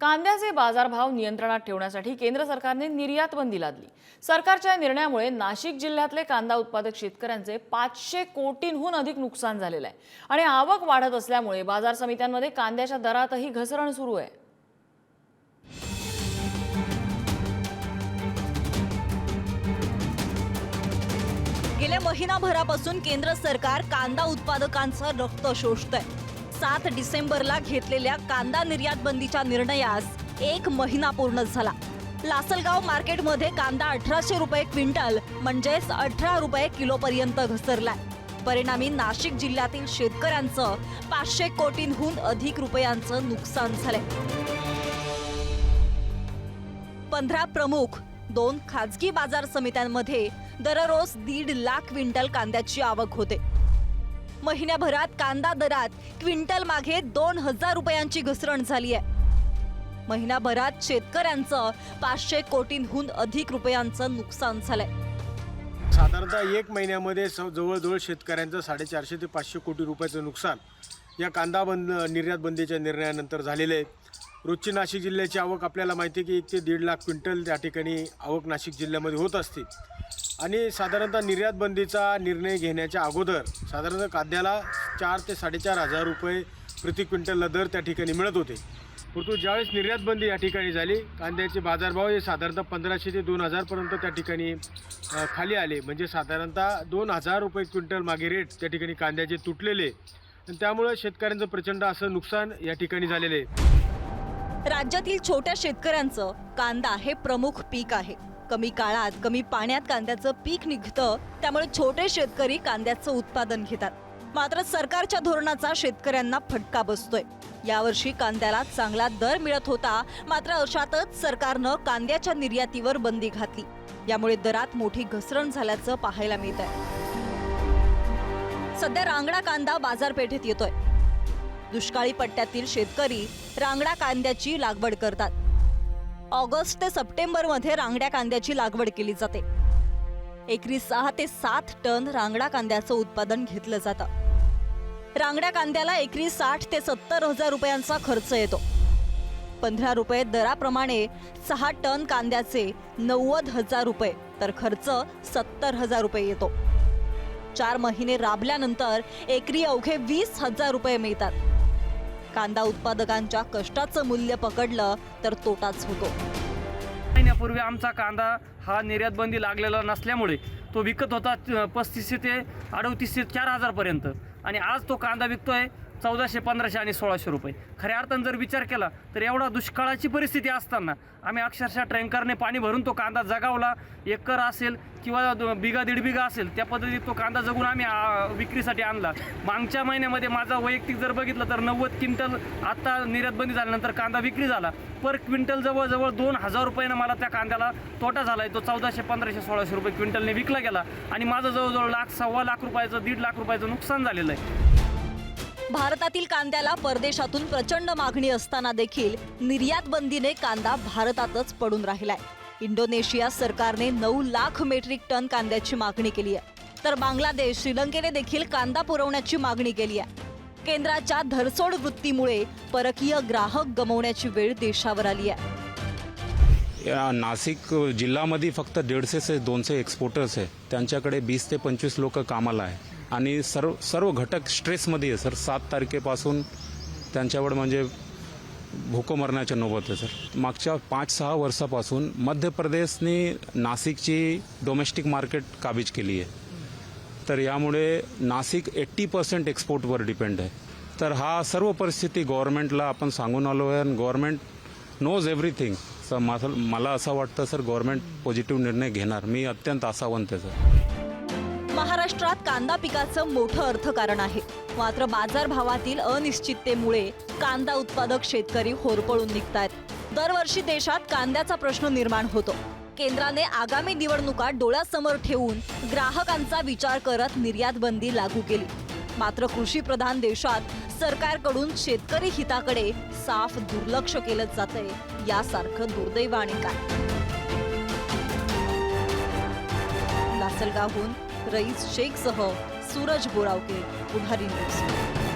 कांद्याचे बाजारभाव नियंत्रणात ठेवण्यासाठी केंद्र सरकारने निर्यात बंदी लादली. सरकारच्या निर्णयामुळे नाशिक जिल्ह्यातले कांदा उत्पादक शेतकऱ्यांचे पाचशे कोटींहून अधिक नुकसान झालेलं आहे. आणि आवक वाढत असल्यामुळे बाजार समित्यांमध्ये कांद्याच्या दरातही घसरण सुरू आहे. गेल्या महिनाभरापासून केंद्र सरकार कांदा उत्पादकांचं रक्त शोषतंय. सात डिसेंबरला घेतलेल्या कांदा निर्यात बंदीच्या निर्णयास एक महिना पूर्ण झाला. लासलगाव मार्केटमध्ये कांदा अठराशे रुपये क्विंटल म्हणजेच अठरा रुपये किलोपर्यंत घसरलाय. परिणामी नाशिक जिल्ह्यातील शेतकऱ्यांचं पाचशे कोटींहून अधिक रुपयांचं नुकसान झालंय. पंधरा प्रमुख दोन खाजगी बाजार समित्यांमध्ये दररोज दीड लाख क्विंटल कांद्याची आवक होते. महिन्याभरात कांदा दरात क्विंटल मागे दोन हजार रुपयांची घसरण झाली आहे. महिनाभरात शेतकऱ्यांचं पाचशे कोटींहून अधिक रुपयांचं नुकसान झालंय. साधारणतः एक महिन्यामध्ये स जवळजवळ शेतकऱ्यांचं साडेचारशे ते पाचशे कोटी रुपयाचं नुकसान या कांदा बंद निर्यात बंदीच्या निर्णयानंतर झालेले आहे. रोजची नाशिक जिल्ह्याची आवक आपल्याला माहिती आहे की एक ते दीड लाख क्विंटल त्या ठिकाणी आवक नाशिक जिल्ह्यामध्ये होत असते. आणि साधारणतः निर्यात बंदीचा निर्णय घेण्याच्या अगोदर साधारणतः कांद्याला चार ते साडेचार हजार रुपये प्रति क्विंटलला दर त्या ठिकाणी मिळत होते. परंतु ज्यावेळेस निर्यात बंदी या ठिकाणी झाली कांद्याचे बाजारभाव हे साधारणतः पंधराशे ते दोन हजारपर्यंत त्या ठिकाणी खाली आले. म्हणजे साधारणतः दोन हजार रुपये क्विंटल मागे रेट त्या ठिकाणी कांद्याचे तुटलेले. आणि त्यामुळं शेतकऱ्यांचं प्रचंड असं नुकसान या ठिकाणी झालेलं आहे. राज्यातील छोट्या शेतकऱ्यांचं कांदा हे प्रमुख पीक आहे. कमी काळात कमी पाण्यात कांद्याचं पीक निघतं त्यामुळे छोटे शेतकरी कांद्याचं उत्पादन घेतात. मात्र सरकारच्या धोरणाचा शेतकऱ्यांना फटका बसतोय. यावर्षी कांद्याला चांगला दर मिळत होता मात्र अशातच सरकारनं कांद्याच्या निर्यातीवर बंदी घातली. यामुळे दरात मोठी घसरण झाल्याचं पाहायला मिळत आहे सध्या रांगडा कांदा बाजारपेठेत येतोय. दुष्काळी पट्ट्यातील शेतकरी रांगडा कांद्याची लागवड करतात. ऑगस्ट ते सप्टेंबरमध्ये रांगड्या कांद्याची लागवड केली जाते. एकरी सहा ते सात टन रांगडा कांद्याचं उत्पादन घेतलं जातं. रांगड्या कांद्याला एकरी साठ ते सत्तर हजार रुपयांचा खर्च येतो. पंधरा रुपये दराप्रमाणे सहा टन कांद्याचे नव्वद हजार रुपये तर खर्च सत्तर हजार रुपये येतो. चार महिने राबल्यानंतर एकरी अवघे वीस हजार रुपये मिळतात. कांदा उत्पादकांच्या कष्टाचं मूल्य पकडलं तर तोटाच होतो. महिन्यापूर्वी आमचा कांदा हा निर्यात बंदी लागलेला नसल्यामुळे तो विकत होता पस्तीसशे ते अडतीसशे चार हजारपर्यंत आणि आज तो कांदा विकतोय चौदाशे पंधराशे आणि सोळाशे रुपये. खऱ्या अर्थानं जर विचार केला तर एवढा दुष्काळाची परिस्थिती असताना आम्ही अक्षरशः टँकरने पाणी भरून तो कांदा जगावला. एकर असेल किंवा बिगा दीड बिगा असेल त्या पद्धतीत तो कांदा जगून आम्ही विक्रीसाठी आणला. मागच्या महिन्यामध्ये माझा वैयक्तिक जर बघितलं तर नव्वद क्विंटल आत्ता निर्यातबंदी झाल्यानंतर कांदा विक्री झाला. पर क्विंटल जवळजवळ दोन हजार रुपयानं मला त्या कांद्याला तोटा झाला आहे तो चौदाशे पंधराशे सोळाशे रुपये क्विंटलने विकला गेला. आणि माझं जवळजवळ लाख सव्वा लाख रुपयाचं दीड लाख रुपयाचं नुकसान झालेलं आहे. भारतातील कांद्याला परदेशातून प्रचंड मागणी असताना देखील निर्यात बंदीने कांदा भारतातच पडून राहिलाय. इंडोनेशिया सरकारने नऊ लाख मेट्रिक टन कांद्याची मागणी केली आहे. तर बांगलादेश श्रीलंकेने देखील कांदा पुरवण्याची मागणी केली आहे. केंद्राच्या धरसोड वृत्तीमुळे परकीय ग्राहक गमवण्याची वेळ देशावर आली आहे. या नाशिक जिल्ह्यामध्ये फक्त दीडशे ते दोनशे एक्सपोर्टर्स आहे. त्यांच्याकडे वीस ते पंचवीस लोक कामाला आहे. आणि सर्व सर्व घटक स्ट्रेसमध्ये आहे सर. सात तारखेपासून त्यांच्यावर म्हणजे भूको मरण्याच्या नोबत आहे सर. मागच्या पाच सहा वर्षापासून मध्य प्रदेशने नाशिकची डोमेस्टिक मार्केट काबीज केली आहे. तर यामुळे नाशिक एट्टी पर्सेंट एक्सपोर्टवर डिपेंड आहे. तर हा सर्व परिस्थिती गव्हर्नमेंटला आपण सांगून आलो आहे आणि गव्हर्नमेंट नोज एव्हरीथिंग सर माझं मला असं वाटतं सर गव्हर्नमेंट पॉझिटिव्ह निर्णय घेणार. मी अत्यंत आशावंत सर. महाराष्ट्रात कांदा पिकाचं मोठं अर्थकारण आहे. मात्र बाजारभावातील अनिश्चिततेमुळे कांदा उत्पादक शेतकरी होरपळून निघतायत. दरवर्षी देशात कांद्याचा प्रश्न निर्माण होतो. केंद्राने आगामी निवडणुका डोळ्यासमोर ठेवून ग्राहकांचा विचार करत निर्यात बंदी लागू केली. मात्र कृषी प्रधान देशात सरकारकडून शेतकरी हिताकडे साफ दुर्लक्ष केलं जातंय यासारखं दुर्दैव आणि काय? लासलगावहून रईस शेखसह सूरज बोरावके पुढारी न्यूज.